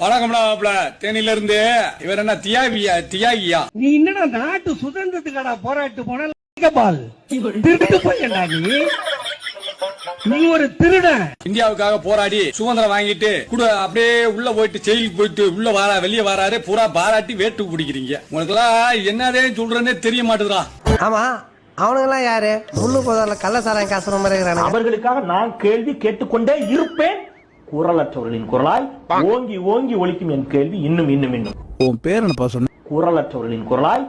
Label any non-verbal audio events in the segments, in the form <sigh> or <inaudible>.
வணக்கம்டா மாப்ள தேனில இருந்து இவர் என்ன தியாகியா? தியாகியா? நீ என்னடா நாட்டு சுதந்திரத்துக்காடா போராட்டு போன? பால் திருட்டு போயண்டா நீ. நீ ஒரு திருடன் இந்தியாவுக்காக போராடி சுதந்திரம் வாங்கிட்டு கூட அப்படியே உள்ள போயிட்டு ஜெயிலுக்கு போயிட்டு உள்ள வாரா வெளியே வராரு பூரா பாராட்டி வேட்டு பிடிக்கிறீங்க உங்களுக்கெல்லாம் என்னதே சொல்றேன்னே தெரிய மாட்டேதுடா. ஆமா அவனுங்கெல்லாம் யாரு? முள்ளு போதால கள்ள சாராயம் காசுற மாதிரி அவர்களுக்காக நான் கேள்வி கேட்டுக்கொண்டே இருப்பேன். குரலற்றவர்களின் குரலாய் ஓங்கி ஓங்கி ஒலிக்கும் என் கேள்வி இன்னும் இன்னும் இன்னும். உன் பேர் என்னப்பா சொன்ன? குரலற்றவர்களின் குரலாய்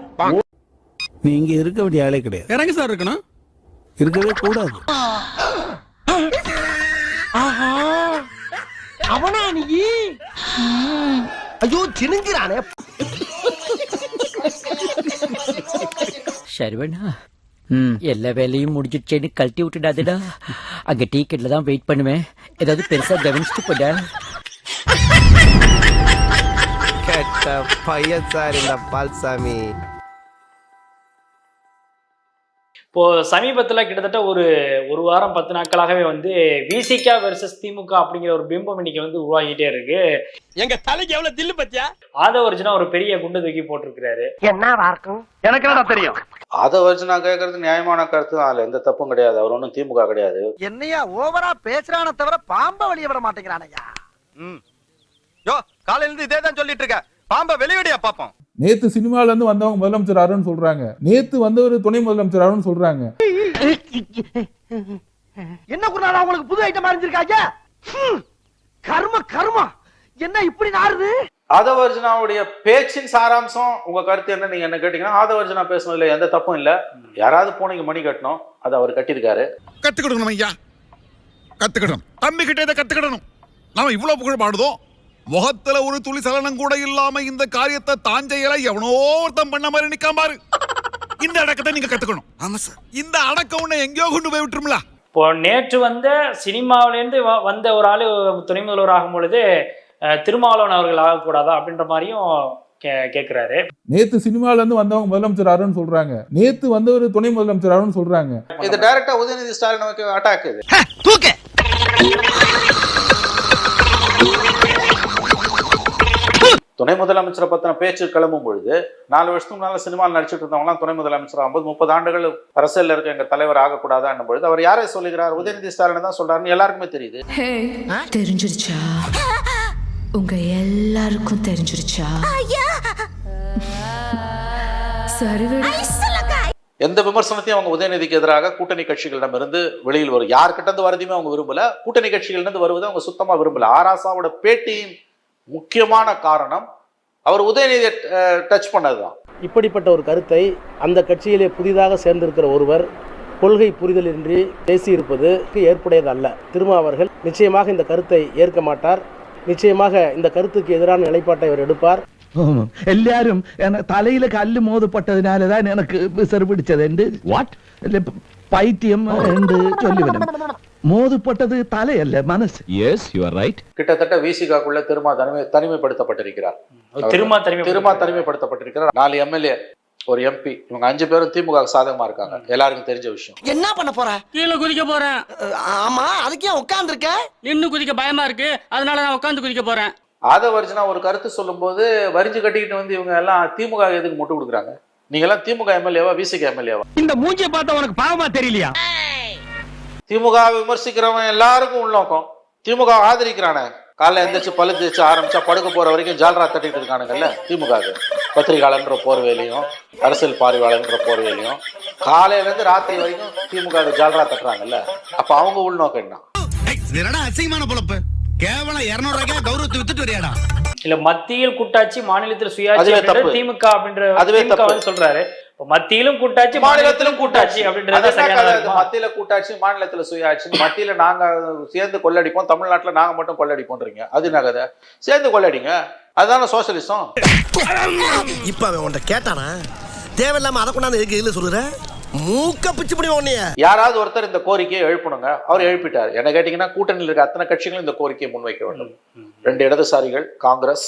நீ இங்க இருக்க வேண்டிய ஆளே கிடையாது. இறங்க சார் இருக்கணும். இருக்கவே கூடாது. அவனா நீ? ஐயோ சினுங்கிறானே. சரவணா எல்லா வேலையும் முடிஞ்சிடுச்சேன்னு கழட்டி விட்டுடாதடா. அங்க டீ கட்டில தான் வெயிட் பண்ணுவேன். ஏதாவது பெருசா கவனிச்சுட்டு போடா. கெட்ட பையன் சார் இந்த பால்சாமி. இப்போ சமீபத்துல கிட்டத்தட்ட ஒரு ஒரு வாரம் பத்து நாட்களாகவே வந்து விசிகா வெர்சஸ் திமுக அப்படிங்கிற ஒரு பிம்பம் இன்னைக்கு வந்து உருவாகிட்டே இருக்கு. எங்க தலைக்கு எவ்வளவு தில்லு பத்தியா? ஆதவர்ஜுனா ஒரு பெரிய குண்டு தூக்கி போட்டிருக்கிறாரு. என்னவா இருக்கும் எனக்கு என்னடா தெரியும்? நான் கேட்கறது நியாயமான கருத்து அதுல எந்த தப்பும் கிடையாது. அவர் ஒன்றும் திமுக கிடையாது. என்னையா ஓவரா பேசுறான தவிர பாம்ப வெளிய விட மாட்டேங்கிறானயா? யோ காலையில இருந்து இதே தான் சொல்லிட்டு இருக்க. பாம்ப வெளியடியா பாப்போம். நேத்து சினிமால இருந்து வந்தவங்க முதலமைச்சர் ஆறுன்னு சொல்றாங்க. நேத்து வந்தவர் துணை முதலமைச்சர் ஆறுன்னு சொல்றாங்க. என்ன குருநாதா உங்களுக்கு புது ஐட்டம் அறிஞ்சிருக்காங்க கர்ம கர்மா. என்ன இப்படி நாறுது? ஆதவர்ஜுனாவுடைய பேச்சின் சாராம்சம் உங்க கருத்து என்ன? நீங்க என்ன கேட்டீங்கன்னா ஆதவர்ஜுனா பேசுனதுல எந்த தப்பும் இல்ல. யாராவது பூனைக்கு மணி கட்டணும் அது அவர் கட்டியிருக்காரு. கத்துக்கிடணும் ஐயா. கத்துக்கிடணும் தம்பி கிட்ட இதை கத்துக்கிடணும். நாம இவ்வளவு புகழ் பாடுதோம். முகத்துல ஒரு துளி சலனம் கூட இல்லாம இந்த காரியத்தை தாஞ்சையில எவனோ ஒருத்தன் பண்ண மாதிரி நிக்காம பாரு. இந்த அடக்கத்தை நீங்க கத்துக்கணும். ஆமா சார். இந்த அடக்கம் உன்னை எங்கேயோ கொண்டு போய் விட்டுருமில்ல இப்போ நேற்று வந்த சினிமாவிலேருந்து வ- வந்த ஒரு ஆளு துணை முதல்வர் ஆகும் பொழுது திருமாவளவன் அவர்கள் ஆகக்கூடாதா அப்படின்ற மாதிரியும் கே கேட்குறாரு நேத்து சினிமால இருந்து வந்தவங்க முதலமைச்சர் ஆறுன்னு சொல்றாங்க. நேத்து வந்தவர் துணை முதலமைச்சர் ஆறுன்னு சொல்றாங்க. இது டைரக்டா உதயநிதி ஸ்டாலின் அட்டாக் இது. தூக்கு! துணை முதலமைச்சரை பத்தின பேச்சு கிளம்பும் பொழுது நாலு வருஷத்துக்கு முன்னால சினிமாவில் நடிச்சிட்டு இருந்தவங்களாம் துணை முதலமைச்சர் ஐம்பது முப்பது ஆண்டுகள் அரசியல்ல இருக்க எங்க தலைவர் ஆகக்கூடாதான்னும் பொழுது அவர் யாரை சொல்லுகிறார்? உதயநிதி ஸ்டாலின் தான் சொல்றாருன்னு எல்லாருக்குமே தெரியுது. தெரிஞ்சிருச்சா? உங்க எல்லாருக்கும் தெரிஞ்சிருச்சா. எந்த விமர்சனத்தையும் அவங்க உதயநிதிக்கு எதிராக கூட்டணி கட்சிகளிடம் இருந்து வெளியில் வரும். யார்கிட்ட இருந்து வரதையுமே அவங்க விரும்பல. கூட்டணி கட்சிகள் இருந்து வருவதை அவங்க சுத்தமா விரும்பல. ஆராசாவோட பேட்டியின் முக்கியமான காரணம் அவர் உதயநிதியை டச் பண்ணதுதான் இப்படிப்பட்ட ஒரு கருத்தை அந்த கட்சியிலே புதிதாக சேர்ந்திருக்கிற ஒருவர் கொள்கை புரிதலின்றி பேசியிருப்பது ஏற்புடையதல்ல திருமா அவர்கள் நிச்சயமாக இந்த கருத்தை ஏற்க மாட்டார் நிச்சயமாக இந்த கருத்துக்கு எதிரான நிலைப்பாட்டை அவர் எடுப்பார் എല്ലാരും എന്നെ തലയില് കല്ല് മോതപ്പെട്ടതിനാലതാണ് എനിക്ക് വിസർ പിടിച്ചത് ഉണ്ട് വാട്ട് പൈത്യം ഉണ്ട് ചൊല്ലിവനും மோதுப்பட்டது தலையல்ல மனசு. எஸ் யூ ஆர் ரைட் கிட்டத்தட்ட விசிகாக்குள்ள திருமா தனிமை தனிமைப்படுத்தப்பட்டிருக்கிறார். திருமா தனிமை திருமா தனிமைப்படுத்தப்பட்டிருக்கிறார். நாலு எம்எல்ஏ ஒரு எம்பி இவங்க அஞ்சு பேரும் திமுக சாதகமா இருக்காங்க. எல்லாருக்கும் தெரிஞ்ச விஷயம். என்ன பண்ண போற? கீழ குதிக்க போறேன். ஆமா அதுக்கு ஏன் உட்கார்ந்து இருக்க நின்னு குதிக்க பயமா இருக்கு. அதனால நான் உட்கார்ந்து குதிக்க போறேன். ஆதவர்ஜனா ஒரு கருத்து சொல்லும்போது வரிஞ்சு கட்டிக்கிட்டு வந்து இவங்க எல்லாம் திமுக எதுக்கு முட்டு கொடுக்குறாங்க? நீங்க எல்லாம் திமுக எம்எல்ஏவா விசிக எம்எல்ஏவா இந்த மூஞ்சியை பார்த்தா உனக்கு பாவமா தெரியலையா? திமுக விமர்சிக்கிறவன் எல்லாருக்கும் உள்நோக்கம். திமுக ஆதரிக்கிறானே. காலைல எந்திரிச்சு பல்லு தேய்ச்சு ஆரம்பிச்சா படுக்க போற வரைக்கும் ஜால்ரா தட்டிட்டு இருக்கானுங்கல்ல? திமுக. பத்திரிகையாளன்ற போர்வேலையும் அரசியல் பார்வையாளர்ன்ற போர்வேலையும் காலையில இருந்து ராத்திரி வரைக்கும் திமுக ஜால்ரா தட்டுறாங்கல்ல? அப்ப அவங்க உள்நோக்கம் என்ன? அசிங்கமான பொழப்பு? கேவலம் இருநூறு ரூபாய்க்கு கௌரவத்தை வித்துட்டு வரியாடா? இல்ல மத்தியில் கூட்டாட்சி மாநிலத்தில் சுயாட்சி. திமுக அப்படின்ற அதுவே தப்பு. சொல்றாரு. மத்தியிலும் கூட்டாட்சி மாநிலத்திலும் கூட்டாட்சி. அப்படின்றது? மத்தியில கூட்டாட்சி மாநிலத்துல சுயாட்சி மத்தியில நாங்க சேர்ந்து கொள்ளடிப்போம். தமிழ்நாட்டுல நாங்க மட்டும் கொள்ளடிப்போம்ன்றீங்க அது என்ன கதை? சேர்ந்து கொள்ளடிங்க. அதுதானே சோசியலிசம்? இப்ப அவன் உன்ட்ட கேட்டானா? தேவையில்லாம அதை கொண்டாந்து எதுக்கு இதுல சொல்லுற? மூக்க பிச்சு பிடி உன்னைய. யாராவது ஒருத்தர் இந்த கோரிக்கையை எழுப்பணுங்க. அவர் எழுப்பிட்டார். என்ன கேட்டீங்கன்னா கூட்டணியில் இருக்க அத்தனை கட்சிகளும் இந்த கோரிக்கையை முன்வைக்க வேண்டும். ரெண்டு இடதுசாரிகள் காங்கிரஸ்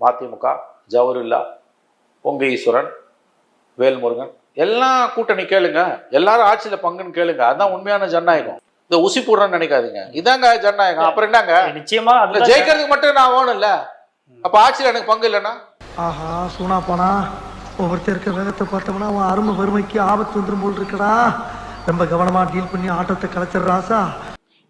மதிமுக ஜவஹர்லா பொங்கு ஈஸ்வரன் வேல்முருகன். எல்லாம் கூட்டணி கேளுங்க. எல்லாரும் ஆட்சியில பங்குன்னு கேளுங்க. அதான் உண்மையான ஜனநாயகம். இந்த உசி போடுறேன்னு நினைக்காதீங்க. இதாங்க ஜனநாயகம். அப்புறம் என்னங்க? நிச்சயமா அதுதான் ஜெயிக்கிறதுக்கு மட்டும் நான் ஓணும் இல்ல அப்ப ஆட்சியில் எனக்கு பங்கு இல்லைன்னா? ஆஹா சூனா போனா ஒவ்வொருத்தர் இருக்க வேகத்தை பார்த்தோம்னா அவன் அருமை வறுமைக்கு ஆபத்து வந்துரும் போல் இருக்கடா. ரொம்ப கவனமா டீல் பண்ணி ஆட்டத்தை கலைச்சிடுறாசா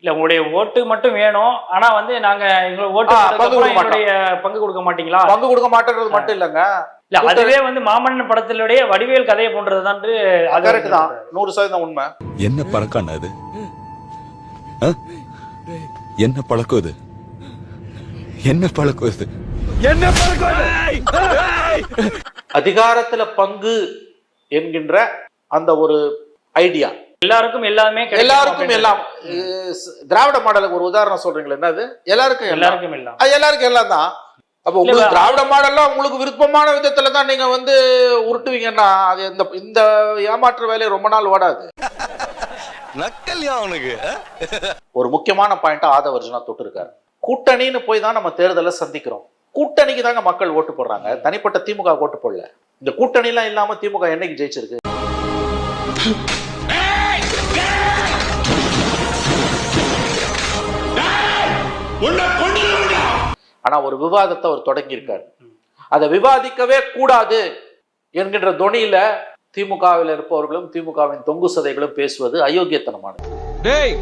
இல்ல உங்களுடைய ஓட்டு மட்டும் வேணும். ஆனா வந்து நாங்க எங்களுக்கு ஓட்டு பங்கு அப்புறம் கொடுக்க எங்களுடைய பங்கு கொடுக்க மாட்டீங்களா? பங்கு கொடுக்க மாட்டேன்றது மட்டும் இல்லைங்க. இல்ல அதுவே வந்து மாமன்னன் படத்தினுடைய வடிவேல் கதையை போன்றதுதான் அது கரெக்ட் தான். நூறு சதவீதம் உண்மை. என்ன பழக்கம் அது? என்ன பழக்கம் இது என்ன பழக்கம் இது அதிகாரத்துல பங்கு என்கின்ற அந்த ஒரு ஐடியா. எல்லாருக்கும் எல்லாமே எல்லாருக்கும். எல்லாம். திராவிட மாடலுக்கு ஒரு உதாரணம் சொல்றீங்களா என்னது? எல்லாருக்கும் எல்லாருக்கும் எல்லாம். அது எல்லாருக்கும் எல்லாம் தான். அப்ப உங்களுக்கு திராவிட மாடல்லாம் உங்களுக்கு விருப்பமான விதத்துல தான் நீங்க வந்து உருட்டுவீங்கன்னா அது இந்த இந்த ஏமாற்று வேலை ரொம்ப நாள் ஓடாது. நக்கல்யா அவனுக்கு ஒரு முக்கியமான பாயிண்டா ஆதவர்ஜுனா தொட்டிருக்காரு கூட்டணின்னு போய் தான் நம்ம தேர்தலை சந்திக்கிறோம். கூட்டணிக்கு தாங்க மக்கள் ஓட்டு போடுறாங்க. தனிப்பட்ட திமுக ஓட்டு போடல. இந்த கூட்டணி எல்லாம் இல்லாம திமுக என்னைக்கு ஜெயிச்சிருக்கு? ஆனா ஒரு விவாதத்தை அவர் தொடங்கியிருக்காரு. அதை விவாதிக்கவே கூடாது என்கின்ற தொனியில திமுகவில் இருப்பவர்களும் திமுகவின் தொங்கு சதைகளும் பேசுவது அயோக்கியத்தனமானது. டேய்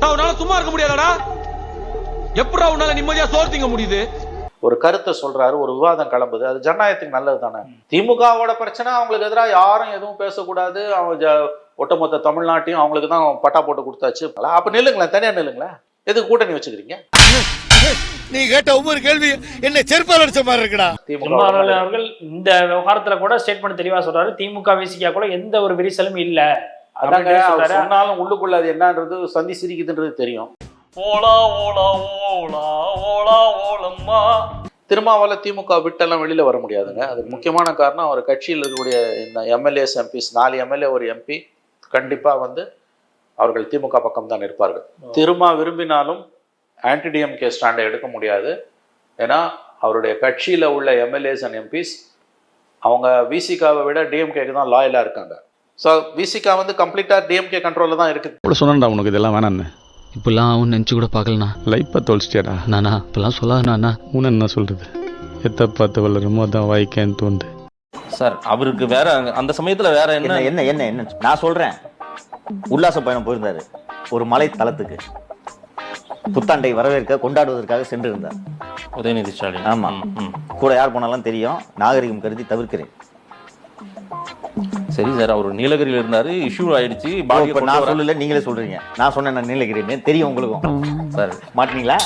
உன்னால சும்மா இருக்க முடியாதடா? எப்படா உன்னால நிம்மதியா சோறு திங்க முடியுது? ஒரு கருத்தை சொல்றாரு ஒரு விவாதம் கிளம்புது. அது ஜனநாயகத்துக்கு நல்லது தானே? திமுகவோட பிரச்சனை அவங்களுக்கு எதிராக யாரும் எதுவும் பேசக்கூடாது. அவங்க ஜ- ஒட்டுமொத்த தமிழ்நாட்டையும் அவங்களுக்கு தான் பட்டா போட்டு கொடுத்தாச்சு. அப்ப நில்லுங்களேன் தனியா நில்லுங்களேன். எதுக்கு கூட்டணி வச்சுக்கிறீங்க? நீ கேட்ட ஒவ்வொரு கேள்வி என்ன செருப்பால் அடிச்ச மாதிரி இருக்குடா. திமுக அவர்கள் இந்த விவகாரத்துல கூட ஸ்டேட்மெண்ட் தெளிவா சொல்றாரு. திமுக விசிகா கூட எந்த ஒரு விரிசலும் இல்ல. அதாங்க. சொன்னாலும் உள்ளுக்குள்ள அது என்னன்றது சந்தி சிரிக்குதுன்றது தெரியும். ஓலா ஓலா ஓலா ஓலா ஓலம்மா. திருமாவள திமுக விட்டெல்லாம் வெளியில வர முடியாதுங்க. அதுக்கு முக்கியமான காரணம் அவர் கட்சியில் இருக்கக்கூடிய இந்த எம்எல்ஏஸ் எம்பிஸ் நாலு எம்எல்ஏ ஒரு எம்பி கண்டிப்பா வந்து அவர்கள் திமுக பக்கம் தான் இருப்பார்கள் திருமா விரும்பினாலும் ஆன்டி டிஎம்கே ஸ்டாண்டை எடுக்க முடியாது. ஏன்னா அவருடைய கட்சியில உள்ள எம்எல்ஏஸ் அண்ட் எம்பிஸ் அவங்க விசிகாவை விட டிஎம்கேக்கு தான் லாயலா இருக்காங்க. ஸோ விசிகா வந்து கம்ப்ளீட்டா டிஎம்கே கண்ட்ரோல்ல தான் இருக்குது. கூட சொன்னேன்டா உனக்கு இதெல்லாம் வேணான்னு இப்பெல்லாம் அவன் நினைச்சு கூட பார்க்கலண்ணா. லைஃப்பை தொலைச்சிட்டியாடா நானா இப்பெல்லாம் சொல்லாதண்ணா உன என்ன சொல்றது? எத்த பார்த்து வளருமோ அதான் வாய்க்கேன்னு தோண்டு சார் அவருக்கு வேற அந்த சமயத்துல வேற என்ன? என்ன என்ன என்ன நான் சொல்றேன். உல்லாச பயணம் போயிருந்தாரு. ஒரு மலை தலத்துக்கு <laughs> புத்தாண்டை வரவேற்க கொண்டாடுவதற்காக சென்று இருந்தார் உதயநிதி ஸ்டாலின். ஆமா. கூட யார் போனாலும் தெரியும். நாகரிகம் கருதி தவிர்க்கிறேன். சரி சார் அவர் நீலகிரியில இருந்தாரு இஷ்யூ ஆயிடுச்சு இப்போ நான் சொல்லல நீங்களே சொல்றீங்க. நான் சொன்னேன் நான் நீலகிரின்னு. தெரியும் உங்களுக்கும். சார். மாட்டீங்களா?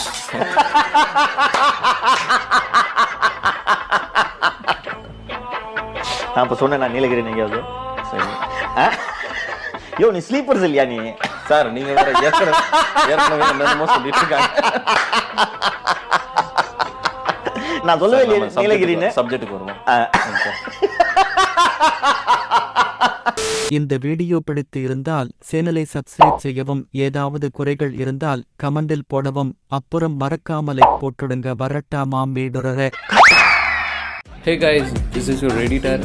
நான் இப்ப சொன்னேன் நான் நீலகிரி எங்கேயாவது. சரி. ஆ? யோ நீ ஸ்லீப்பர்ஸ் இல்லையா நீ? சார் நீங்க வேற ஏற்கனவே ஏற்கனவே என்னென்னமோ சொல்லிட்டு இருக்காங்க நான் சொல்லவே இல்லையே நீலகிரின்னு. சப்ஜெக்ட்டுக்கு வருவோம். இந்த வீடியோ பிடித்து இருந்தால் சேனலை சப்ஸ்கிரைப் செய்யவும் ஏதாவது குறைகள் இருந்தால் கமெண்டில் போடவும் அப்புறம் மறக்காமலை போட்டுடுங்க வரட்டாமாம் வீடுறர. Hey guys this is your editor